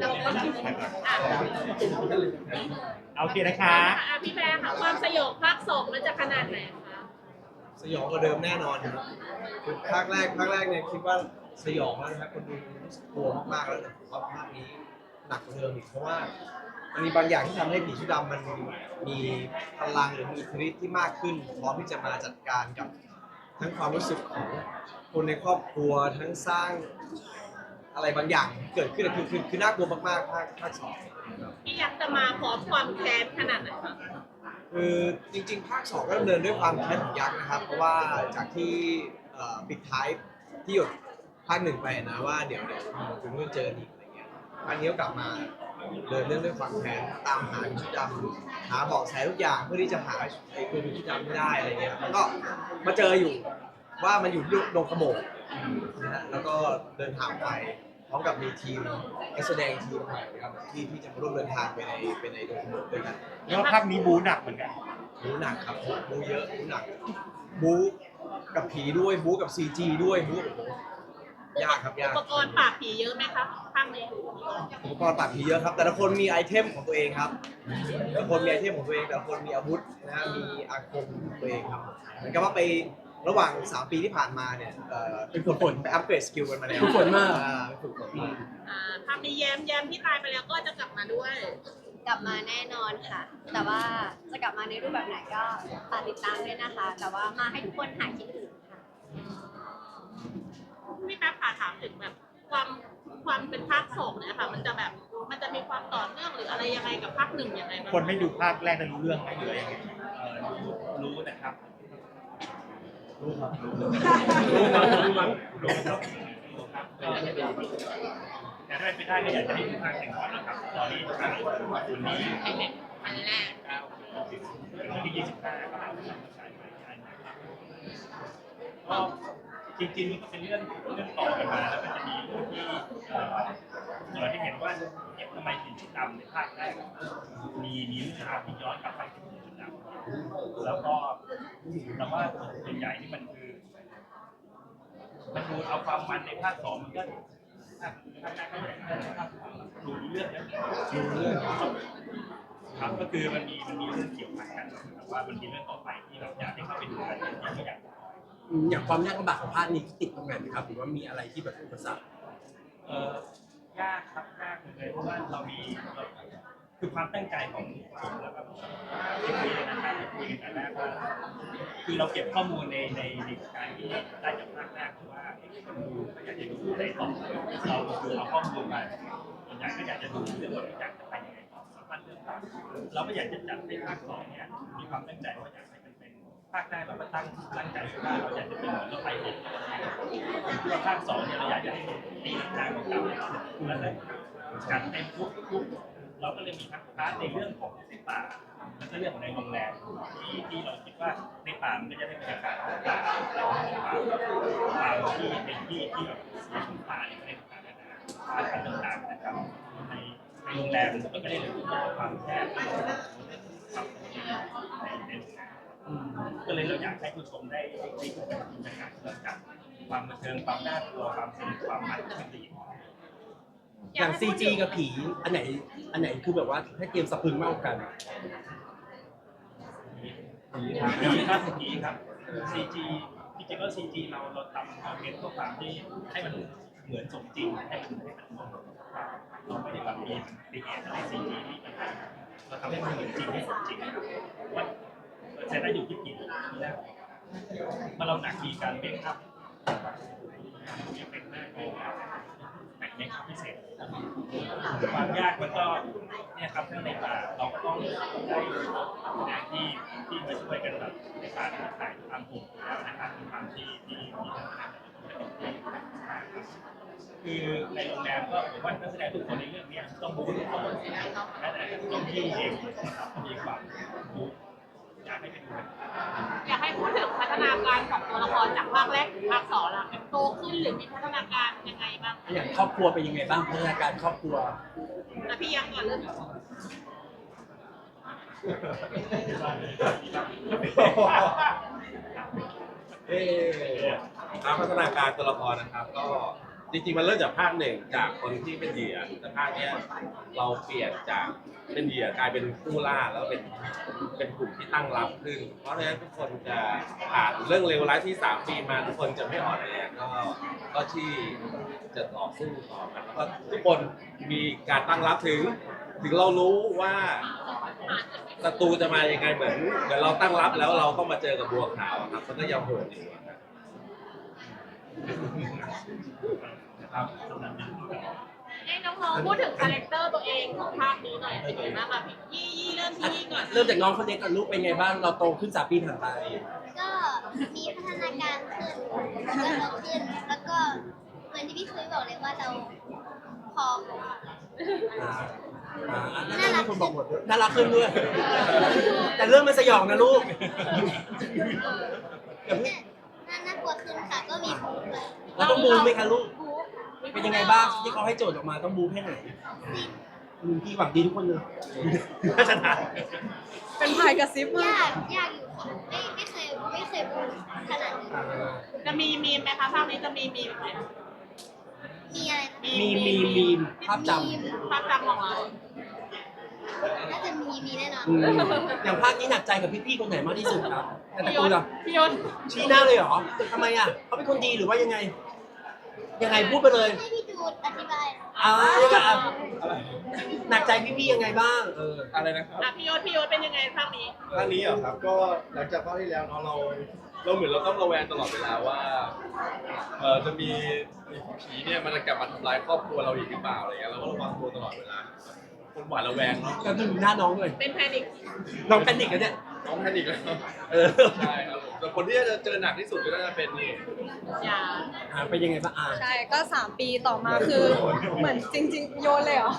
เราก็อะโอเคนะคะ อะพี่แม่ค่ะความสยองภาคสองมันจะขนาดไหนคะสยองกว่าเดิมแน่นอนครับคือภาคแรกภาคแรกเนี่ยคิดว่าสยองแล้วนะครับคนดูรู้สึกกลัวมากๆแล้วแต่ผมว่าภาคนี้หนักกว่าเดิมอีกเพราะว่ามันมีบางอย่างที่ทำให้ผีชุดดำมันมีพลังหรือมีอิทธิฤทธิ์ที่มากขึ้นพร้อมที่จะมาจัดการกับ ทั้งความรู้สึกของคนในครอบครัวทั้งสร้าง อะไรบางอย่างที่เกิดขึ้นคือคือคือน่ากลัวมากๆภาคภาคสองพี่ยักษ์จะมาพร้อมความแค้นขนาดไหนคะคือจริงๆ ภาคสองก็ดำเนินด้วยความแค้นของยักษ์นะครับ เพราะว่าจากที่เอ่อปิดท้ายที่หยดภาคหนึ่งไปนะว่าเดี๋ยวเดี๋ยวคุณก็เจออีกอะไรเงี้ยอันนี้ก็กลับมาเดินเรื่องด้วยความแค้นตามหาชุดดำหาเบาะแสทุกอย่างเพื่อที่จะหาไอ้ตัวชุดดำให้ได้อะไรเงี้ยแล้วก็มาเจออยู่ว่ามันอยู่ที่ดงขโมก นะฮะแล้วก็เดินทางไปพร้อมกับมีทีมนักแสดงทีมใหม่นะครับที่ที่จะมาร่วมเดินทางไปในไปในดงขโมกด้วยกันแล้วภาคนี้บูหนักเหมือนกัน บูหนักครับบูเยอะบูหนักบูกับผีด้วยบูกับซีจีด้วยบูโอ้โหยากครับยาก อุปกรณ์ปราบผีเยอะไหมคะภาคนี้อุปกรณ์ปราบผีเยอะครับ แต่ละคนมีไอเทมของตัวเองครับ แต่ละคนมีไอเทมของตัวเอง แต่ละคนมีอาวุธนะฮะมีอาคมของตัวเองครับเหมือนกับว่าไป ระหว่าง 3 ปีที่ผ่านมาเนี่ยเอ่อเป็นคนไปอัปเกรดสกิลกันมาแล้วฝึกฝนมา อ่าไปฝึกฝนมาอ่าภาคนี้แย้มแย้มที่ตายไปแล้วก็จะกลับมาด้วย กลับมาแน่นอนค่ะ แต่ว่าจะกลับมาในรูปแบบไหนก็ฝากติดตามด้วยนะคะ แต่ว่ามาให้ทุกคนหายคิดถึงค่ะ พี่แม่ค่ะถามถึงแบบ ความความเป็นภาคสองเนี่ยค่ะ มันจะแบบมันจะมีความต่อเนื่องหรืออะไรยังไงกับภาคหนึ่งยังไงบ้างคนไม่ดูภาคแรกจะรู้เรื่องไหมหรืออะไรยังไงเอ่อรู้รู้นะครับ รู้ครับรู้ครับรู้ครับรู้ครับรู้ครับแต่ถ้าเป็นไปได้ก็อยากจะให้ดูภาคหนึ่งก่อนนะครับตอนนี้ทางวันนี้อันแรกวันที่ยี่สิบห้าก็เราจจะฉายไปได้นะครับก็จริงๆมันก็เป็นเรื่องเรื่องต่อกันมาแล้วมันจะมีเรื่องที่เราที่เห็นว่าเอ๊ะทำไมถึงชุดดำในภาคแรกมีมีเรื่องราวที่ย้อนกลับไปถึงชุดดำแล้วก็ แต่ว่าส่วนใหญ่นี่มันคือ มันดูเอาความมันในภาคสองมันก็ภาคภาท่างนั้นภาคสองดูรู้เรื่องดูเรื่องครับก็คือมันมีมันมีเรื่องเกี่ยวพันกันแต่ว่ามันมีเรื่องต่อไปที่เราอยากให้เข้าไปดูกันจริงๆก็อยากอย่างความยากลำบากของภาคนี้ติดตรงไหนครับหรือว่ามีอะไรที่แบบอุปสรรคเอ่อยากครับยากเลยเพราะว่าเรามีเคือความตั้งใจของผมแล้วก็ที่คุยกันนะครับที่คุยกันแต่แรกว่าคือเราเก็บข้อมูลในในในการที่ได้จากภาคแรกคือว่าเอ๊ะคนดูอยากจะดูได้ต่อเราคือเอาข้อมูลมาส่วนใหญ่ก็อยากจะดูเรื่องว่าอยากจะไปยังไงต่อสามารถเรื่องต่างเราก็อยากจะจัดให้ภาคสองเนี่ยมีความตั้งใจว่าอยากให้มันเป็นภาคแรกเราก็ตั้งตั้งใจว่าเราอยากจะเป็นเหมือนราไปเห็นว่าภาคสองเนี่ยเราอยากจะให้ตีหนังหน้าของเราแล้วก็จัดเต็มทุกทุก เราก็เลยมีทั้งพาในเรื่องของในป่าแล้วก็เรื่องของในโรงแรมที่ที่เราคิดว่าในป่ามันก็จะได้บรรยากาศของป่าป่าป่าที่เป็นที่ที่แบบสียงป่าเนี่ยไม่ได้ต่างกันนะป่าพันธุ์ต่างๆนะครับในในโรงแรมมันก็ไม่ได้เรื่องของความแคบความในในโรงแรมก็เลยเราอยากให้ผู้ชมได้ได้ได้ดูบรรยากาศเรื่องจากความบันเทิงความน่ากลัวความสนุกความมันที่ดี อย่างซีจีกับผี อันไหน อันไหนคือแบบว่าให้เตรียมสะพรึงมากกว่ากันดีครับดีครับ CG จริงๆก็ CG เราเราทำเอาเก็บตัวความที่ให้มันเหมือนสมจริงให้มันให้มันสมเราไม่ได้แบบมีปีเออะไร CG ที่มันเราทำให้มันเหมือนจริงให้สมจริงว่าเสร็จแล้วอยู่ที่ผิดทีแรกมาเราหนักทีการเบรกอัพยังเป็นหน้าโกงแต่ง เมคอัพพิเศษความยากมันก็เนี่ยครับทั้งในป่าเราก็ต้องได้นะที่ที่มาช่วยกันแบบในการถ่ายทำผมแล้วนะครับมีความที่ที่ที่ทำงานคือในโรงแรมก็ผมว่านักแสดงทุกคนในเรื่องนี้ต้องบู๊ทุกคนแม้แต่ต้องที่เองนะครับมีความบู๊อยากให้ไปดูกันอยากให้พูดถึง นาการของตัวละครจากภาคแรกถึงภาคสองละเป็นโตขึ้นหรือมีพัฒนาการยังไงบ้างอย่างครอบครัวเป็นยังไงบ้างพัฒนาการครอบครัวแต่พี่ยังก่อนเรื่องเอ๊ะตามพัฒนาการตัวละครนะครับก็ จริงๆมันเริ่มจากภาคหนึ่งจากคนที่เป็นเหยื่อแต่ภาคเนี้ยเราเปลี่ยนจากเป็นเหยื่อกลายเป็นผู้ล่าแล้วเป็นเป็นกลุ่มที่ตั้งรับขึ้น เพราะฉะนั้นทุกคนจะผ่านเรื่องเลวร้ายที่สามปีมาทุกคนจะไม่อ่อนแอก็ก็ที่จะต่อสู้ต่อกันแล้วก็ทุกคนมีการตั้งรับถึง ถึงเรารู้ว่าศัตรูจะมายังไงเหมือนเหมือนเราตั้งรับแล้วเราต้องมาเจอกับบัวขาวอะครับมันก็ยังโหดอยู่อะครับ ครับให้น้องๆพูดถึงคาแรคเตอร์ตัวเองของภาคนี้หน่อยเป็นไงบ้างคะพี่ยี่ยี่เริ่มที่ยี่ก่อนเริ่มจากน้องคนเล็กก่อนลูกเป็นไงบ้างเราโตขึ้นสามปีผ่านไปก็มีพัฒนาการขึ้นแล้วก็โตขึ้นแล้วก็เหมือนที่พี่คุยบอกเลยว่าเราพร้อมอ่าอ่าอันนั้นมีคนบอกหมดด้วยน่ารักขึ้นด้วย แต่เรื่องมันสยองนะลูกอย่าเพิ่งน่าน่ากลัวขึ้นค่ะก็มีภูมิเลยเราต้องบูมไหมคะลูกภูมิ เป็นยังไงบ้างที่เขาให้โจทย์ออกมาต้องบูมแค่ไหนอืมพี่หวังดีทุกคนเลยน่าจะถามเป็นพายกระซิบมายากกยากอยู่ค่ะไม่ไม่เคยไม่เคยภูมิขนาดนี้อ่าจะมีมีมไหมคะภาคนี้จะมีมีมไหมมีอะไรนะมีมีมีภาพจมีภาคจำของเรา น่าจะมีมีแน่นอนำอืมอย่างภาคนี้หนักใจกับพี่ๆคนไหนมากที่สุดครับแต่ตระพี่ยกูศลอะพี่ยศชี้หน้าเลยเหรอทำไมอะเขาเป็นคนดีหรือว่ายังไง ยังไงพูดไปเลยให้พี่จูดอธิบายอ่ายังไงอะหนักใจพี่ๆยังไงบ้าง เออ อะไรนะครับอะพี่ยศพี่ยศเป็นยังไงภาคนี้ภาคนี้เหรอครับก็หลังจากภาคที่แล้วเนาะเรา เราเหมือนเราต้องระแวงตลอดเวลาว่าเออจะมีผีเนี่ยมันจะกลับมาทำร้ายครอบครัวเราอีกหรือเปล่าอะไรเงี้ยเราก็ระวังตัวตลอดเวลาคนหวาดระแวงเนาะก็ดูหน้าน้องเลยเป็นแพนิคน้องแพนิกกันเนี่ยน้องแพนิคแล้ว เออ ใช่ครับผม แต่คนที่จะเจอหนักที่สุดก็น่าจะเป็นนี่อย่าอ่าเป็นยังไงบ้างอ่า ใช่ก็ 3 ปีต่อมาคือ เหมือนจริง ๆ โยนเลยเหรอ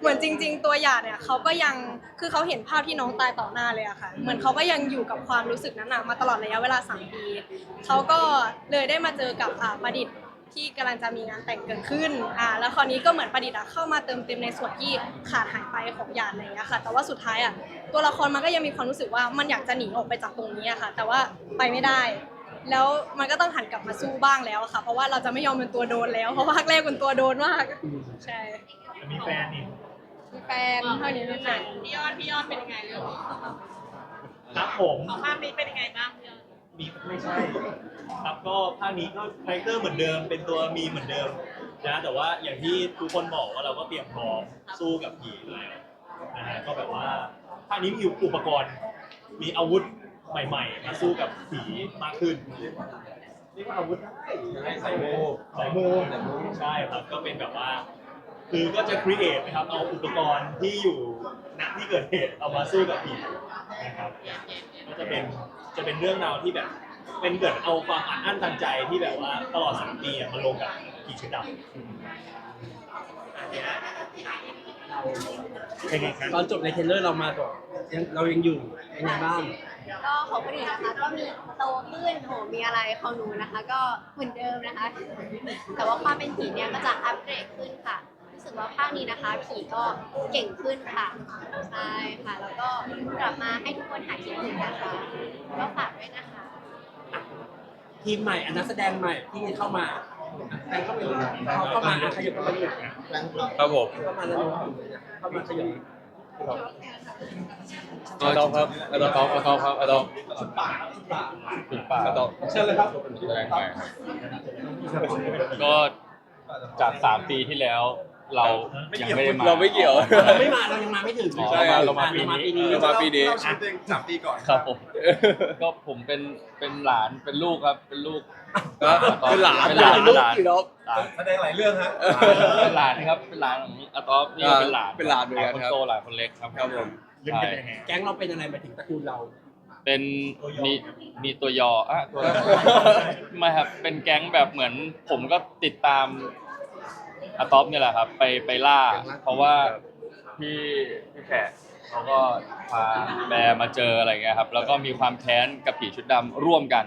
เหมือนจริง ๆ ตัวหยาดเนี่ยเขาก็ยังคือเขาเห็นภาพที่น้องตายต่อหน้าเลยอะค่ะ เหมือนเขาก็ยังอยู่กับความรู้สึกนั้นนะมาตลอดระยะเวลา 3 ปีเขาก็เลยได้มาเจอกับอ่าประดิษฐ์ ที่กำลังจะมีงานแต่งเกิดขึ้นอ่าแล้วคราวนี้ก็เหมือนประดิษฐ์อะเข้ามาเติมเต็มในส่วนที่ขาดหายไปของหยาดอะไรอย่างเงี้ยค่ะ แต่ว่าสุดท้ายอะตัวละครมันก็ยังมีความรู้สึกว่ามันอยากจะหนีออกไปจากตรงนี้อะค่ะ แต่ว่าไปไม่ได้ แล้วมันก็ต้องหันกลับมาสู้บ้างแล้วค่ะ เพราะว่าเราจะไม่ยอมเป็นตัวโดนแล้ว เพราะว่าภาคแรกเป็นตัวโดนมาก ใช่จะมีแฟนนี่มีแฟนเท่านี้มีแฟนพี่ยอดพี่ยอดเป็นยังไงเรื่องนี้ครับผม ของภาคนี้เป็นยังไงบ้างพี่ยอด มีไม่ใช่ ครับก็ภาคนี้ก็คาแรคเตอร์เหมือนเดิม เป็นตัวมีเหมือนเดิมนะแต่ว่าอย่างที่ทุกคนบอกว่าเราก็เตรียมพร้อมสู้กับผีแล้วนะฮะก็แบบว่าภาคนี้มีอุปกรณ์ มีอาวุธใหม่ๆ มาสู้กับผีมากขึ้นเรียกว่าอาวุธได้ใส่โมสายมูใช่ครับก็เป็นแบบว่า คือก็จะครีเอทนะครับเอาอุปกรณ์ที่อยู่ณที่เกิดเหตุเอามาสู้กับผีนะครับก็จะเป็นจะเป็นเรื่องราวที่แบบ เป็นเกิดเอาความอัดอั้นตันใจที่แบบว่าตลอดสามปีอะมาลงกับผีชุดดำเป็นไงครับตอนจบในเทรลเลอร์เรามาก่อนยังเรายังอยู่เป็นไงบ้าง ก็ของคนอื่นนะคะก็มีโตขึ้นโหมีอะไรของหนูนะคะ ก็เหมือนเดิมนะคะ แต่ว่าความเป็นผีเนี่ยก็จะอัปเกรดขึ้นค่ะ สึกว่าภาคนี้นะคะผีก็เก่งขึ้นค่ะใช่ค่ะ แล้วก็กลับมาให้ทุกคนหายคิดถึงนะคะก็ฝากด้วยนะคะทีมใหม่อันนักแสดงใหม่ที่เข้ามาแฟนเข้ามาเขาเข้ามาอะขยับเข้ามาหน่อยครับผมเข้ามาแล้วเข้ามาขยับอาดอมครับอาดอมครับอาดอมครับอาดอมปิดปากอาดอมเชิญเลยครับแสดงใหม่ครับก็จากสามปีที่แล้ว เรายังไม่ได้มา เราไม่เกี่ยว เราไม่มาเรายังมาไม่ถึงอ๋อเรามาเรามาปีนี้เรามาปีนี้ เรามาปีนี้เราชีวิตตัวเองสามปีก่อนครับผมก็ผมเป็นเป็นหลานเป็นลูกครับ เป็นลูกเป็นหลานเป็นหลานลูกหลานกี่รอบหลานแสดงหลายเรื่องฮะเป็นหลานครับเป็นหลานของอาตอฟนี่ก็เป็นหลานเป็นหลานเหมือนกันคนครับโตหลานคนเล็กครับครับผมเรื่องเป็นยังไงแก๊งเราเป็นอะไรมาถึงตระกูลเราเป็นมีมีตัวยออะตัวไม่ครับเป็นแก๊งแบบเหมือน ผมก็ติดตาม อาตอฟเนี่ยแหละครับ ไปไปล่า เพราะว่าพี่พี่แขกเขาก็พาแบร์มาเจออะไรเงี้ยครับ แล้วก็มีความแค้นกับผีชุดดำร่วมกัน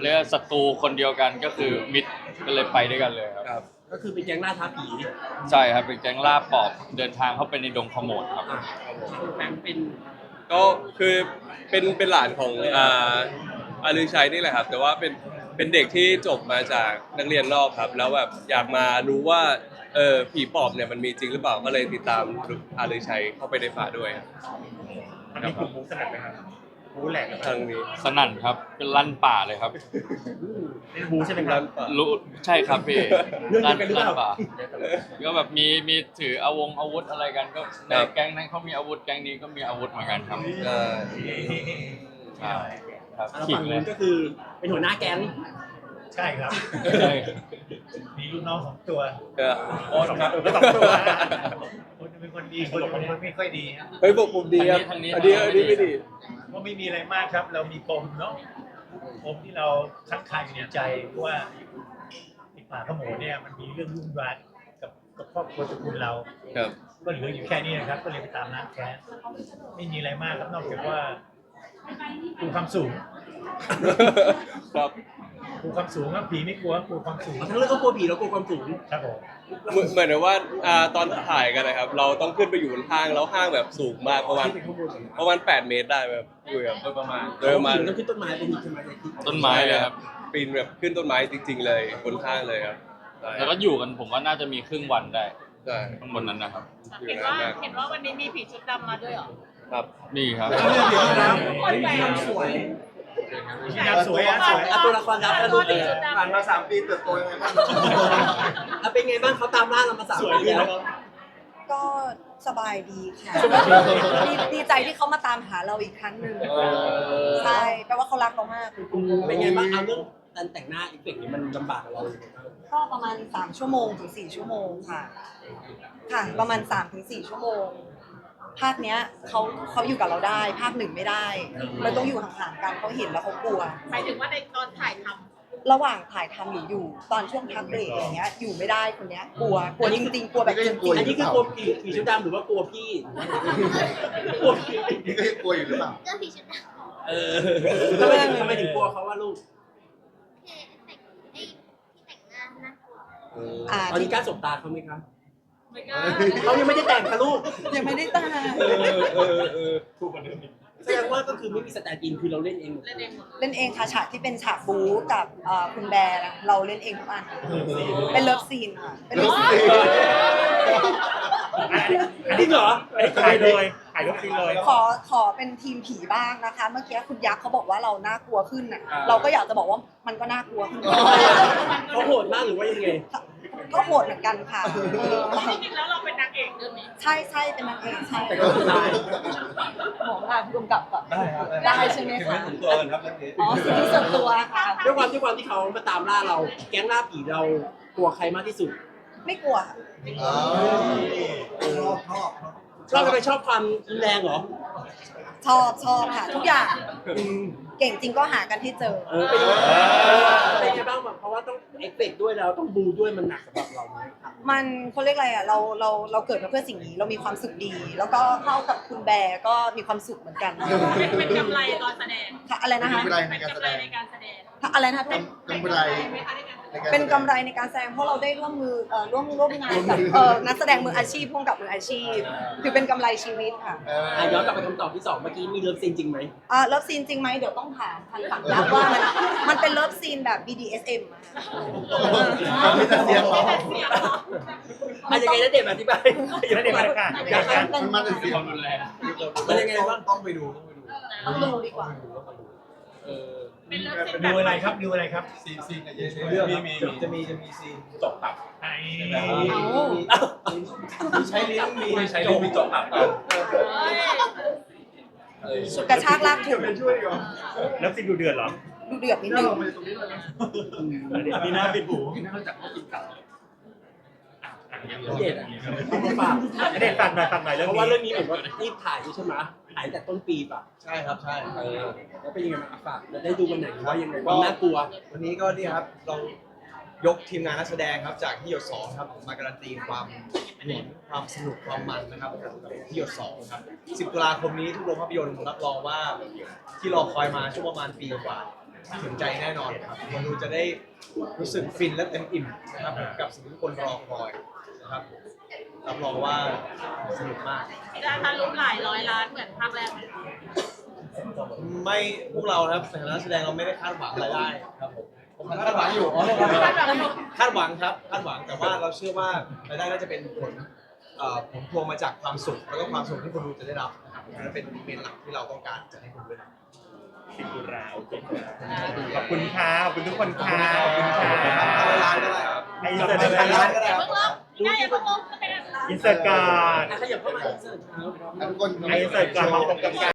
เรียกว่าศัตรูคนเดียวกันก็คือมิตรก็เลยไปด้วยกันเลยครับ ครับ ก็คือเป็นแก๊งล่าท้าผีใช่ครับเป็นแก๊งล่าปอบเดินทางเข้าไปในดงขโมดครับ อะแฟนเป็นก็คือเป็นเป็นหลานของอ่าอาลือชัยนี่แหละครับ แต่ว่าเป็นเป็นเด็กที่จบมาจากนักเรียนนอกครับ แล้วแบบอยากมารู้ว่า เออผีปอบเนี่ยมันมีจริงหรือเปล่าก็เลยติดตามอาลือชัยเข้าไปในป่าด้วยครับอันนี้กลุ่มมูสนัดไหมครับบูแหลกนะคทารับงนี้สนั่นครับเป็นลั่นป่าเลยครับนี่บูใช่ไหมครับรู้ใช่ครับพี่เรื่องเดียวกันหรือเปล่าป่าก็แบบมีมีถืออาวงอาวุธอะไรกันก็ในครับแก๊งนั้นเขามีอาวุธแก๊งนี้ก็มีอาวุธเหมือนกันครับเออ ครับครับแล้วขิฝั่งงเลนู้ยนก็คือเป็นหัวหน้าแก๊ง ใช่ครับใช่มีลูกน้องสองตัวเออโอ้สองตัวสองตัวคนเป็นคนดีคนเป็นคนไม่ค่อยดีครับเฮ้ยผมผมดีครับทางนี้อันทางนี้นี้อันนี้ไม่ดี ก็ไม่มีอะไรมากครับ เรามีปมเนาะปมที่เราค้างคาอยู่ในใจว่าไอ้ป่าขโมยเนี่ยมันมีเรื่องยุ่งยากกับกับครอบครัวตระกูลเราครับ ก็เหลืออยู่แค่นี้นะครับ ก็เลยไปตามน้ำแค้นไม่มีอะไรมากครับนอกจากว่าปูความสูงครับ ปูความสูงครับผีไม่กลัวปูความสูงทั้งเรื่องก็กลัวผีแล้วกลัวความสูงครับผมเหมือนเหมือนว่าอ่าตอนถ่ายกันนะครับ เราต้องขึ้นไปอยู่บนห้างแล้วห้างแบบสูงมากประมาณประมาณ 8 เมตรได้แบบอยู่แบบโดยประมาณโดยประมาณต้องขึ้นต้นไม้เป็นใช่ไหมในคลิปต้นไม้เลยครับปีนแบบขึ้นต้นไม้จริง ๆ เลยบนห้างเลยครับใช่แล้วก็อยู่กันผมว่าน่าจะมีครึ่งวันได้ใช่ข้างบนนั้นนะครับอยู่เห็นนานว่ามากเห็นว่าวันนี้มีผีชุดดำมาด้วยเหรอครับนี่ครับคนแปลกสวย ยามสวยอะสวยอะตัวละครลับแล้วลูกเลยผ่านมาสามปีเติบโตยังไงบ้างอะเป็นไงบ้างเขาตามล่าเรามาสามสวยปีดีแล้นะวครับก็สบายดีค่ะดีดีใจที่เขามาตามหาเราอีกครั้งหนึ่งใช่แปลว่าเขารักเรามาก เป็นไงบ้างเอาเรื่องการแต่งหน้าอีเฟกต์นี่มันลำบากกับเรายังไงบ้างก็ประมาณ 3 ชั่วโมงถึง 4 ชั่วโมงค่ะ ค่ะ ประมาณ3ถึง4ชั่วโมง ภาคเนี้ยเขาเขาอยู่กับเราได้ ภาคหนึ่งไม่ได้เราต้องอยู่ห่างๆกันเขาเห็นแล้วเขากลัว หมายถึงว่าในตอนถ่ายทระหว่างถ่ายทำหรืออยู่ตอนช่วงพักเบรกอย่างเงี้ย อยู่ไม่ได้คนเนี้ยกลัวกลัวจริงๆกลัวแบบจริงอันนี้คือกลัวผีผีชุดดำหรือว่ากลัวพี่กลัวพี่นี่ก็ยังกลัวอยู่หรือเปล่าเรื่องผีชุดดเออทำไมถึงทำไมถึงกลัวเขาว่าลูกำที่แต่งไอ้ที่แต่งหน้าน่ากลัวๆอ่าตอนนี้กล้าสบตาเขาไหมครับำ ไม่กล้าเขายังไม่ได้แต่งค่ะลูกยังไม่ได้ตายเออเออเออถูกกว่าเดิมอีกแสดงว่าก็คือไม่มีสแตนด์อินคือเราเล่นเองหมดเล่นเองหมดเลยเล่นเองค่ะฉากที่เป็นฉากบู๊กับเอ่อคุณแบร์นะเราเล่นเองทุกอันเป็นเลิฟซีนค่ะเป็นเลิฟซีนจริงเหรออันนี้ถ่ายเลยถ่ายรูปจริงเลยขอขอเป็นทีมผีบ้างนะคะ เมื่อกี้คุณยักษ์เขาบอกว่าเราน่ากลัวขึ้นน่ะเราก็อยากจะบอกว่ามันก็น่ากลัวขึ้นเขาโหดมากหรือว่ายังไง ก็โหดเหมือนกันค่ะเออจริงๆแล้วเราเป็นนางเอกเรื่องนี้ใช่ใช่เป็นนางเอกใช่แต่ก็คือตายบอกลาผู้กำกับก่อนได้ใช่ไหมคะตัวกันครับเรื่องนี้อ๋อสิทธิส่วนตัวค่ะ ด้วยความที่ความที่เขามาตามล่าเรา แก๊งล่าผีเรากลัวใครมากที่สุด ไม่กลัวชอบชอบ เราทำไมชอบความรุนแรงเหรอชอบชอบค่ะ ทุกอย่างเก่งจริงก็หากันที่เจอ เออเป็นยังไงเป็นยังไงบ้างแบบเพราะว่าต้องเอฟเฟกต์ด้วยแล้วต้องบูด้วยมันหนักสำหรับเราไหมมันเขาเรียกอะไรอะเราเราเราเกิดมาเพื่อสิ่งนี้เรามีความสุขดี แล้วก็เข้ากับคุณแบร์ก็มีความสุขเหมือนกันเป็นเป็นกำไรตอนแสดงค่ะอะไรนะคะกำไรในเป็นการแสกำไรดงในการแสดงอะไรนะคะเป็น กำไรไหมคะในการแสดง เป็นกำไรในการแสดงเพราะเราได้ร่วมมือเอ่อร่วมร่วมงานกับเอ่อนักแสดงมืออาชีพพ่วงกับมืออาชีพ คือเป็นกำไรชีวิตค่ะอะย้อนกลับไปคำตอบที่สองเมื่อกี้มีเลิฟซีนจริงไหมอ่าเลิฟซีนจริงไหมเดี๋ยวต้องถามทางฝั่งยักษ์ว่ามันมันเป็นเลิฟซีนแบบ BDSM อะค่ะมีแต่เสียงเหรอแต่เสียงเหรออะยังไงนะเด็กอธิบายแล้วเดี๋ยวบรรยากาศบรรยากาศมันมาแต่เสียงรุนแรงมันยังไงบ้างต้องไปดูต้องไปดู ต้องดูดีกว่า เออ เป็นเลิฟซีนแบดูบอะไรครับดูอะไรครับซีนซีนกับเยนเรื่องมีมีจะมีจะมีซีนจบตับไอ้มีใช้ลิ้นมีใช้ลิ้นมีจบตับเฮ้ยสุดกระชากลากถูกช่วยดีกว่าแล้วสิดูเดือดเหรอดูเดือดนิดนึงมีหน้าปิดหูเด็ดอะต้องฝากเด็ดฝากหน่อยฝากหน่อยเรื่องเพราะนี้ว่าเรื่องนี้เหมือนว่ารีบถ่ายด้วยใช่ไหม ถ่ายตั้งแต่ต้นปีป่ะใช่ครับใช่ เออแล้วเป็นยังไงบ้างอะฝากจะได้ดูวันไหนหรือว่ายังไงความน่ากลัว วันนี้ก็นี่ครับเรายกทีมงานนักแสดงครับจากที่หยดสองครับผมมาการันตีความหนุนความสนุกความมันนะครับกับที่หยดสองครับ 10 ตุลาคมนี้ทุกโรงภาพยนตร์รับรองว่าที่รอคอยมาช่วงประมาณปีกว่าถึงใจแน่นอนครับคนดูจะได้รู้สึกฟินและเต็มอิ่มนะครับผมกับสิ่งที่ทุกคนรอคอยนะครับ รับรองว่าสนุกมากจะทะลุหลายร้อยล้านเหมือนภาคแรกไหมคะไม่พวกเรานะครับในฐานะนักแสดงเราไม่ได้คาดหวังรายได้ครับผมเพผมคาดหวังอยู่คาดหวังอยู่คาดหวังครับคาดหวังแต่ว่าเราเชื่อว่ารายได้น่าจะเป็นผลเอ่อผลพวงมาจากความสุขแล้วก็ความสุขที่คนดูจะได้รับนะครับนั่นเป็นเมนหลักที่เราต้องการจะให้คนดูได้รับ สิบตุลาโอเคขอบคุณค่ะขอบคุณทุกคนค่ะขอบคุณค่ะ เอาไลน์ก็ได้ครับ ไอ้อินเสิร์ตไลน์ก็ได้อย่าครับเพิ่งเลิกพี่ได้อย่าเพิ่งเลิกโอเคอินเสิร์ตก่อนขยับเข้ามาอินเสิร์ตไอ้อินเสิร์ตก่อนมาพบกัน